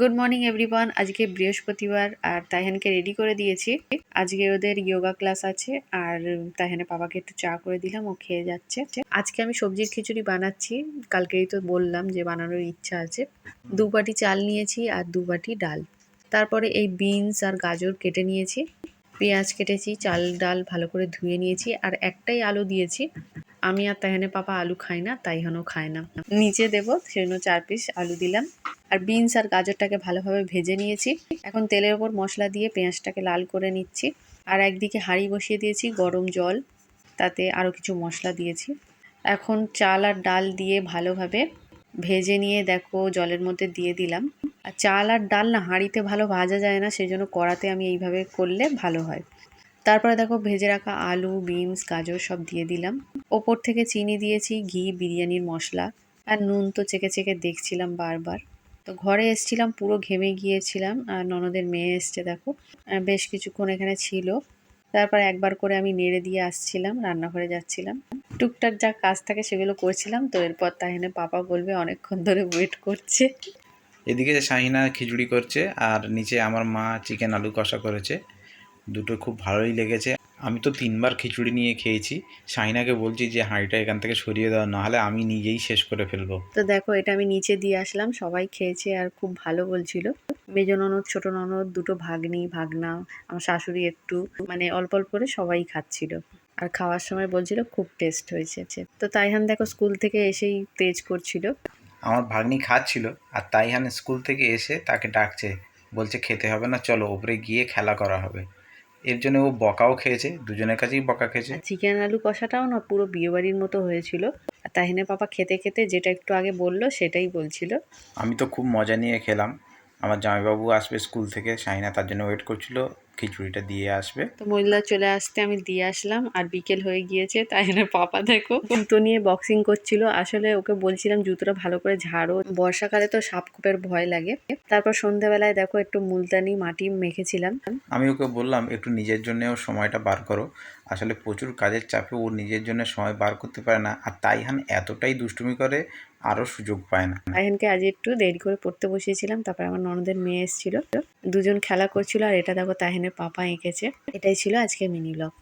Good morning everyone আজকে বৃহস্পতিবার আর তাইহানকে ready করে দিয়েছি। আজকে ওদের যোগা ক্লাস আছে আর তাইহানের বাবাকে একটু চা করে দিলাম, ও খেয়ে যাচ্ছে। আজকে আমি সবজির খিচুড়ি বানাচ্ছি। কালকেই তো বললাম যে বানানোর ইচ্ছা আছে। দু বাটি চাল নিয়েছি আর দু বাটি ডাল। তারপরে এই বিনস আর গাজর কেটে নিয়েছি। পেঁয়াজ কেটেছি, চাল, ডাল ভালো করে ধুয়ে নিয়েছি আর একটাই আলু দিয়েছি। আমি আর তাইহানের পাপা আলু খাই না, তাইহানও খায় না। নিচে দেবো, সেজন্য চার পিস আলু দিলাম। আর বিনস আর গাজরটাকে ভালোভাবে ভেজে নিয়েছি। এখন তেলের ওপর মশলা দিয়ে পেঁয়াজটাকে লাল করে নিচ্ছি। আর একদিকে হাঁড়ি বসিয়ে দিয়েছি গরম জল। তাতে আরও কিছু মশলা দিয়েছি। এখন চাল আর ডাল দিয়ে ভালোভাবে ভেজে নিয়ে দেখো জলের মধ্যে দিয়ে দিলাম। আর চাল আর ডাল না হাঁড়িতে ভালো ভাজা যায় না সেই জন্য কড়াতে আমি এইভাবে করলে ভালো হয়। তারপরে দেখো ভেজে রাখা আলু বিনস গাজর সব দিয়ে দিলাম। ওপর থেকে চিনি দিয়েছি, ঘি, বিরিয়ানির মশলা। আর নুন তো চেকে চেকে দেখছিলাম বারবার। তো ঘরে এসছিলাম, পুরো ঘেমে গিয়েছিলাম আর ননদের মেয়ে এসছে দেখো। বেশ কিছুক্ষণ এখানে ছিল। তারপর একবার করে আমি নেড়ে দিয়ে আসছিলাম, রান্নাঘরে যাচ্ছিলাম। টুকটাক যা কাজ থাকে সেগুলো করছিলাম, তো এরপর তাহেনে পাপা বলবে অনেকক্ষণ ধরে ওয়েট করছে। এদিকে শাহিনা খিচুড়ি করছে আর নিচে আমার মা চিকেন আলু কষা করেছে, দুটো খুব ভালোই লেগেছে। আমি তো তিনবার খিচুড়ি নিয়ে খেয়েছি। শাহিনাকে বলছি যে হাঁড়িটা এখান থেকে সরিয়ে দেওয়া নাহলে আমি নিজেই শেষ করে ফেলব। তো দেখো এটা আমি নিচে দিয়ে আসলাম সবাই খেয়েছে আর খুব ভালো বলছিল। মেজ ননদ ছোট ননদ দুটো ভাগ্নি ভাগনা আমার শাশুড়ি একটু মানে অল্প অল্প করে সবাই খাচ্ছিল। আর খাওয়ার সময় বলছিল খুব টেস্ট হয়েছে। তো তাইহান দেখো স্কুল থেকে এসেই তেজ করছিল। আমার ভাগ্নি খাচ্ছিল আর তাইহান স্কুল থেকে এসে তাকে ডাকছে বলছে খেতে হবে না চলো ওপরে গিয়ে খেলা করা হবে। এর জন্য ও বকাও খেয়েছে দুজনের কাছেই বকা খেয়েছে। চিকেন আলু কষাটাও না পুরো বিয়েবাড়ির মতো হয়েছিল। আর তাহিনের পাপা খেতে খেতে যেটা একটু আগে বলল সেটাই বলছিল। আমি তো খুব মজা নিয়ে খেলাম। আমার জামাইবাবু আসবে স্কুল থেকে শাহিনা তার জন্য ওয়েট করছিল। খিচুড়িটা দিয়ে আসবে। তো মহিলা চলে আসতে আমি দিয়ে আসলাম আর বিকেল হয়ে গিয়েছে তাই জন্য পাপা দেখো। জুতো নিয়ে বক্সিং করছিল আসলে ওকে বলছিলাম জুতোটা ভালো করে ঝাড়ো। বর্ষাকালে তো সাপখোপের ভয় লাগে। তারপর সন্ধ্যাবেলায় দেখো একটু মুলতানি মাটি মেখেছিলাম। আমি ওকে বললাম একটু নিজের জন্যও সময়টা বার করো। আসলে প্রচুর কাজের চাপে ও নিজের জন্য সময় বার করতে পারে না আর তাই তাইহান এতটাই দুষ্টুমি করে আরও সুযোগ পায় না। তাইহানকে আজ একটু দেরি করে পড়তে বসিয়েছিলাম তারপর আমার ননদের মেয়ে এসেছিল। দুজন খেলা করছিল আর এটা দেখো তাহিনের পাপা এঁকেছে। এটাই ছিল আজকে মিনি ব্লগ।